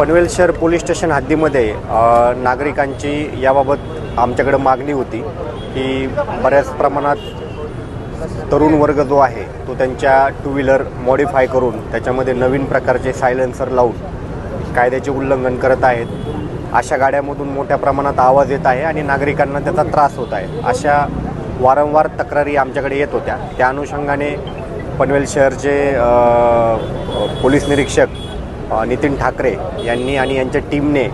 पनवेल शहर police station हद्दीमध्ये नागरिकांची याबाबत आमच्याकडे मागणी होती की बऱ्याच प्रमाणात तरुण वर्ग जो आहे तो त्यांच्या टू व्हीलर मॉडीफाय करून त्याच्यामध्ये नवीन प्रकारचे सायलेन्सर लावून कायद्याचे उल्लंघन करत आहेत. अशा गाड्यामधून मोठ्या प्रमाणात आवाज येत आहे आणि नागरिकांना त्याचा त्रास होत आहे. अशा वारंवार तक्रारी आमच्याकडे येत होत्या. त्या अनुषंगाने पनवेल शहरचे पोलीस निरीक्षक नितीन ठाकरे यांनी आणि यांच्या टीमने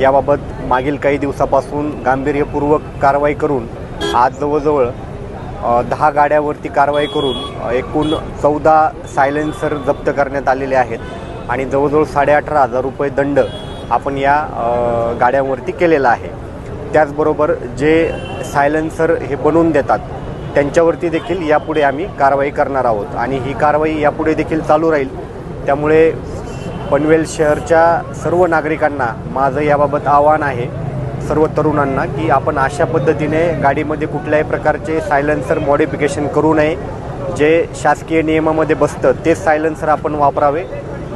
याबाबत मागील काही दिवसापासून गांभीर्यपूर्वक कारवाई करून आज जवळजवळ दहा गाड्यावरती कारवाई करून एकूण चौदा सायलेन्सर जप्त करण्यात आलेले आहेत आणि जवळजवळ साडेअठरा हजार रुपये दंड आपण या गाड्यांवरती केलेला आहे. त्याचबरोबर जे सायलेन्सर हे बनवून देतात त्यांच्यावरती देखील यापुढे आम्ही कारवाई करणार आहोत आणि ही कारवाई यापुढे देखील चालू राहील. त्यामुळे पनवेल शहरच्या सर्व नागरिकांना माझं याबाबत आव्हान आहे सर्व तरुणांना की आपण अशा पद्धतीने गाडीमध्ये कुठल्याही प्रकारचे सायलेन्सर मॉडिफिकेशन करू नये. जे शासकीय नियमामध्ये बसतं तेच सायलेन्सर आपण वापरावे.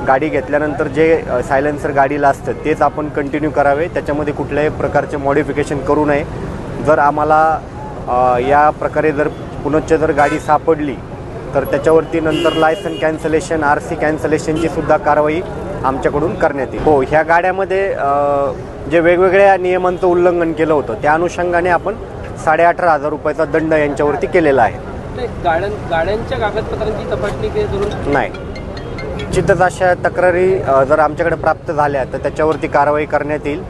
गाडी घेतल्यानंतर जे सायलेन्सर गाडीला असतं तेच आपण कंटिन्यू करावे. त्याच्यामध्ये कुठल्याही प्रकारचे मॉडिफिकेशन करू नये. जर आम्हाला या प्रकारे जर पुनश्च जर गाडी सापडली तर त्याच्यावरती नंतर लायसन कॅन्सलेशन आर सी कॅन्सलेशनची सुद्धा कारवाई आमच्याकडून करण्यात येईल. हो ह्या गाड्यामध्ये जे वेगवेगळ्या नियमांचं उल्लंघन केलं होतं त्या अनुषंगाने आपण साडेअठरा हजार रुपयाचा दंड यांच्यावरती केलेला आहे. गाड्यांच्या कागदपत्रांची तपासणी नाही. निश्चितच अशा तक्रारी जर आमच्याकडे प्राप्त झाल्या तर त्याच्यावरती कारवाई करण्यात येईल.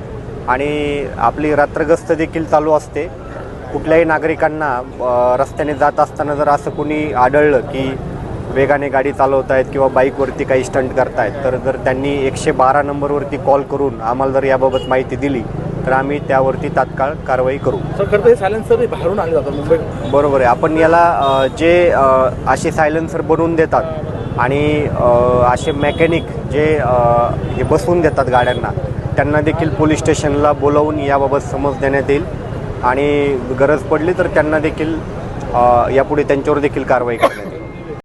आणि आपली रात्रगस्त देखील चालू असते. कुठल्याही नागरिकांना रस्त्याने जात असताना जर असं कोणी आढळलं की वेगाने गाडी चालवत आहेत किंवा बाईकवरती काही स्टंट करतायत. तर जर त्यांनी एकशे बारा नंबरवरती कॉल करून आम्हाला जर याबाबत माहिती दिली तर आम्ही त्यावरती तात्काळ कारवाई करू. सर खरं हे सायलेन्सर हे बाहेरून आणले जातात मुंबई. बरोबर आहे. आपण याला जे असे सायलेन्सर बनवून देतात आणि असे मेकॅनिक जे हे बसवून देतात गाड्यांना त्यांना देखील पोलीस स्टेशनला बोलवून याबाबत समज देण्यात येईल. आणि गरज पडली तर त्यांना देखील यापुढे त्यांच्यावर देखील कारवाई करण्यात येईल.